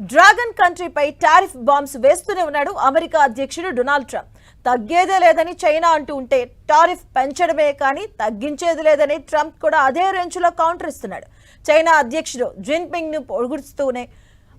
Dragon కంట్రీపై tariff bombs వేస్తూనే ఉన్నాడు America అధ్యక్షుడు డొనాల్డ్ ట్రంప్. తగ్గేదే లేదని చైనా అంటూ ఉంటే టారిఫ్ పెంచడమే కానీ తగ్గించేది లేదని ట్రంప్ కూడా అదే రేంజ్లో కౌంటర్ ఇస్తున్నాడు. చైనా అధ్యక్షుడు జిన్పింగ్ను పొగుడుస్తూనే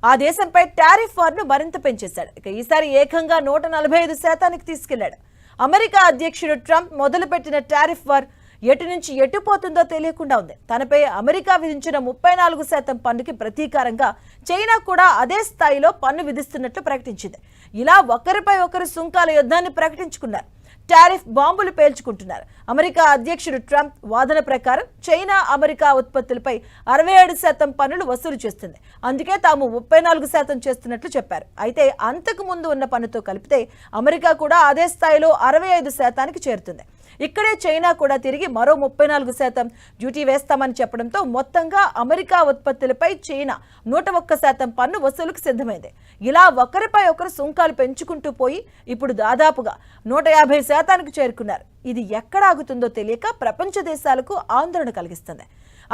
ఆ దేశంపై టారిఫ్ వార్ను మరింత పెంచేశాడు. ఇక ఈసారి ఏకంగా నూట నలభై ఐదు శాతానికి తీసుకెళ్ళాడు. అమెరికా అధ్యక్షుడు ట్రంప్ మొదలుపెట్టిన టారిఫ్ వార్ ఎటు నుంచి ఎటు పోతుందో తెలియకుండా ఉంది. తనపై అమెరికా విధించిన ముప్పై నాలుగు శాతం పన్నుకి ప్రతీకారంగా చైనా కూడా అదే స్థాయిలో పన్ను విధిస్తున్నట్లు ప్రకటించింది. ఇలా ఒకరిపై ఒకరు సుంకాల యుద్ధాన్ని ప్రకటించుకున్నారు. టారిఫ్ బాంబులు పేల్చుకుంటున్నారు. అమెరికా అధ్యక్షుడు ట్రంప్ వాదన ప్రకారం చైనా అమెరికా ఉత్పత్తులపై అరవై ఏడు శాతం పన్నులు వసూలు చేస్తుంది. అందుకే తాము ముప్పై నాలుగు శాతం చేస్తున్నట్లు చెప్పారు. అయితే అంతకు ముందు ఉన్న పన్నుతో కలిపితే అమెరికా కూడా అదే స్థాయిలో అరవై ఐదు శాతానికి చేరుతుంది. ఇక్కడే చైనా కూడా తిరిగి మరో ముప్పై నాలుగు శాతం డ్యూటీ వేస్తామని చెప్పడంతో మొత్తంగా అమెరికా ఉత్పత్తులపై చైనా నూట ఒక్క శాతం పన్ను వసూలుకు సిద్ధమైంది. ఇలా ఒకరిపై ఒకరు సుంకాలు పెంచుకుంటూ పోయి ఇప్పుడు దాదాపుగా నూట యాభై శాతానికి చేరుకున్నారు. ఇది ఎక్కడ ఆగుతుందో తెలియక ప్రపంచ దేశాలకు ఆందోళన కలిగిస్తుంది.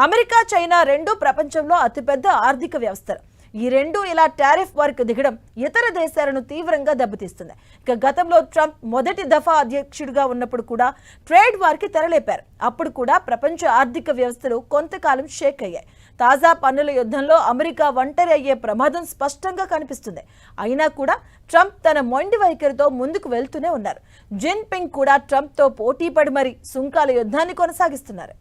అమెరికా చైనా రెండు ప్రపంచంలో అతిపెద్ద ఆర్థిక వ్యవస్థలు. ఈ రెండు ఇలా టారిఫ్ వర్క్ దిగడం ఇతర దేశాలను తీవ్రంగా దెబ్బతీస్తుంది. ఇక గతంలో ట్రంప్ మొదటి దఫా అధ్యక్షుడిగా ఉన్నప్పుడు కూడా ట్రేడ్ వార్కి తెరలేపారు. అప్పుడు కూడా ప్రపంచ ఆర్థిక వ్యవస్థలు కొంతకాలం షేక్ అయ్యాయి. తాజా పన్నుల యుద్ధంలో అమెరికా ఒంటరి అయ్యే ప్రమాదం స్పష్టంగా కనిపిస్తుంది. అయినా కూడా ట్రంప్ తన మొండి వైఖరితో ముందుకు వెళ్తూనే ఉన్నారు. జిన్ పింగ్ కూడా ట్రంప్తో పోటీ పడి మరి సుంకాల యుద్ధాన్ని కొనసాగిస్తున్నారు.